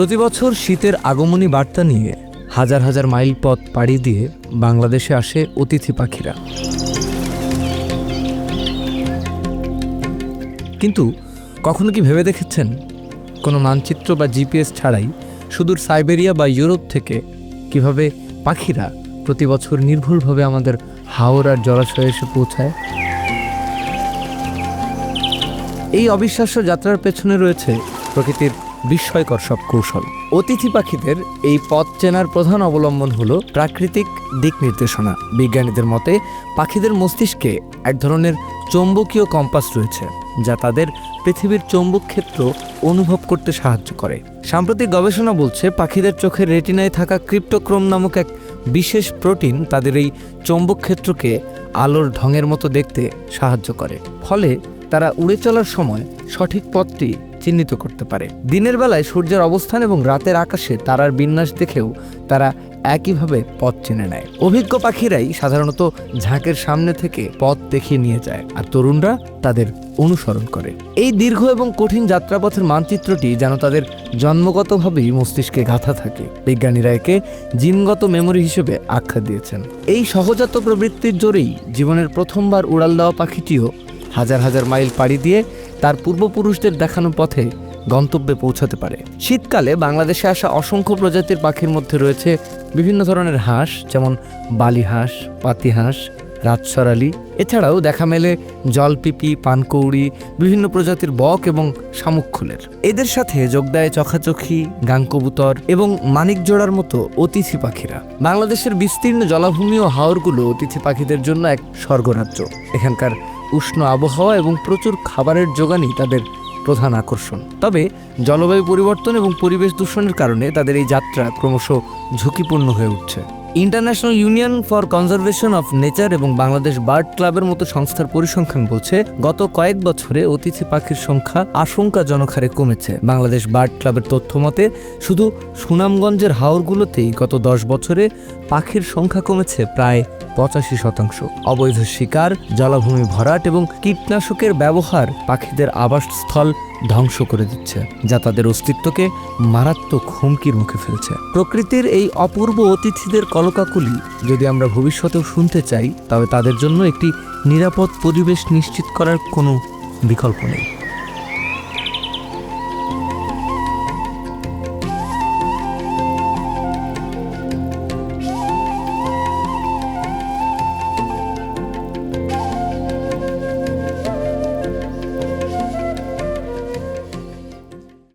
প্রতি বছর শীতের আগমনী বার্তা নিয়ে হাজার হাজার মাইল পথ পাড়ি দিয়ে বাংলাদেশে আসে অতিথি পাখিরা। কিন্তু কখনো কি ভেবে দেখেছেন, কোনো মানচিত্র বা জিপিএস ছাড়াই সুদূর সাইবেরিয়া বা ইউরোপ থেকে কীভাবে পাখিরা প্রতি বছর নির্ভুলভাবে আমাদের হাওড়ার জলাশয়ে এসে পৌঁছায়? এই অবিশ্বাস্য যাত্রার পেছনে রয়েছে প্রকৃতির বিস্ময়কর সব কৌশল। অতিথি পাখিদের এই পথ চেনার প্রধান অবলম্বন হলো প্রাকৃতিক দিক নির্দেশনা। বিজ্ঞানীদের মতে, পাখিদের মস্তিষ্কে এক ধরনের চৌম্বকীয় কম্পাস রয়েছে, যা তাদের পৃথিবীর চৌম্বক ক্ষেত্র অনুভব করতে সাহায্য করে। সাম্প্রতিক গবেষণা বলছে, পাখিদের চোখের রেটিনায় থাকা ক্রিপ্টোক্রোম নামক এক বিশেষ প্রোটিন তাদের এই চৌম্বক ক্ষেত্রকে আলোর ঢঙের মতো দেখতে সাহায্য করে। ফলে তারা উড়ে চলার সময় সঠিক পথটি চিহ্নিত করতে পারে। দিনের বেলায় সূর্যের অবস্থান এবং রাতের আকাশে তারার বিন্যাস দেখেও তারা একইভাবে পথ চিনে নেয়। অভিজ্ঞ পাখিরাই সাধারণত ঝাঁকের সামনে থেকে পথ দেখিয়ে নিয়ে যায় আর তরুণরা তাদের অনুসরণ করে। এই দীর্ঘ এবং কঠিন যাত্রাপথের মানচিত্রটি যেন তাদের জন্মগতভাবেই মস্তিষ্কে গাঁথা থাকে। বিজ্ঞানীরা একে জিনগত মেমোরি হিসেবে আখ্যা দিয়েছেন। এই সহজাত প্রবৃত্তির জোরেই জীবনের প্রথমবার উড়াল দেওয়া পাখিটিও হাজার হাজার মাইল পাড়ি দিয়ে তার পূর্বপুরুষদের দেখানো পথে গন্তব্যে পৌঁছাতে পারে। শীতকালে বাংলাদেশে আসা অসংখ্য প্রজাতির পাখির মধ্যে রয়েছে বিভিন্ন ধরনের হাঁস, যেমন বালি হাঁস, পাতি হাঁস, রাজসরালি। এছাড়াও দেখা মেলে জলপিপি, পানকৌড়ি, বিভিন্ন প্রজাতির বক এবং শামুকখুলের এদের সাথে যোগ দেয় চখাচখি, গাংকবুতর এবং মানিকজোড়ার মতো অতিথি পাখিরা। বাংলাদেশের বিস্তীর্ণ জলাভূমি ও হাওরগুলো অতিথি পাখিদের জন্য এক স্বর্গরাজ্য। এখানকার উষ্ণ আবহাওয়া এবং প্রচুর খাবারের যোগানই তাদের প্রধান আকর্ষণ। তবে জলবায়ু পরিবর্তন এবং পরিবেশ দূষণের কারণে তাদের এই যাত্রা ক্রমশ ঝুঁকিপূর্ণ হয়ে উঠছে। International union for conservation of nature এবং বাংলাদেশ বার্ড ক্লাবের মতো সংস্থার পরিসংখ্যান বলছে, গত কয়েক বছরে অতিথি পাখির সংখ্যা আশঙ্কাজনক হারে কমেছে। বাংলাদেশ বার্ড ক্লাবের তথ্য মতে, শুধু সুনামগঞ্জের হাওরগুলোতেই গত দশ বছরে পাখির সংখ্যা কমেছে প্রায় পঁচাশি শতাংশ। অবৈধ শিকার, জলাভূমি ভরাট এবং কীটনাশকের ব্যবহার পাখিদের আবাসস্থল ধ্বংস করে দিচ্ছে, যা তাদের অস্তিত্বকে মারাত্মক হুমকির মুখে ফেলছে। প্রকৃতির এই অপূর্ব অতিথিদের কলকাকুলি যদি আমরা ভবিষ্যতেও শুনতে চাই, তবে তাদের জন্য একটি নিরাপদ পরিবেশ নিশ্চিত করার কোনো বিকল্প নেই।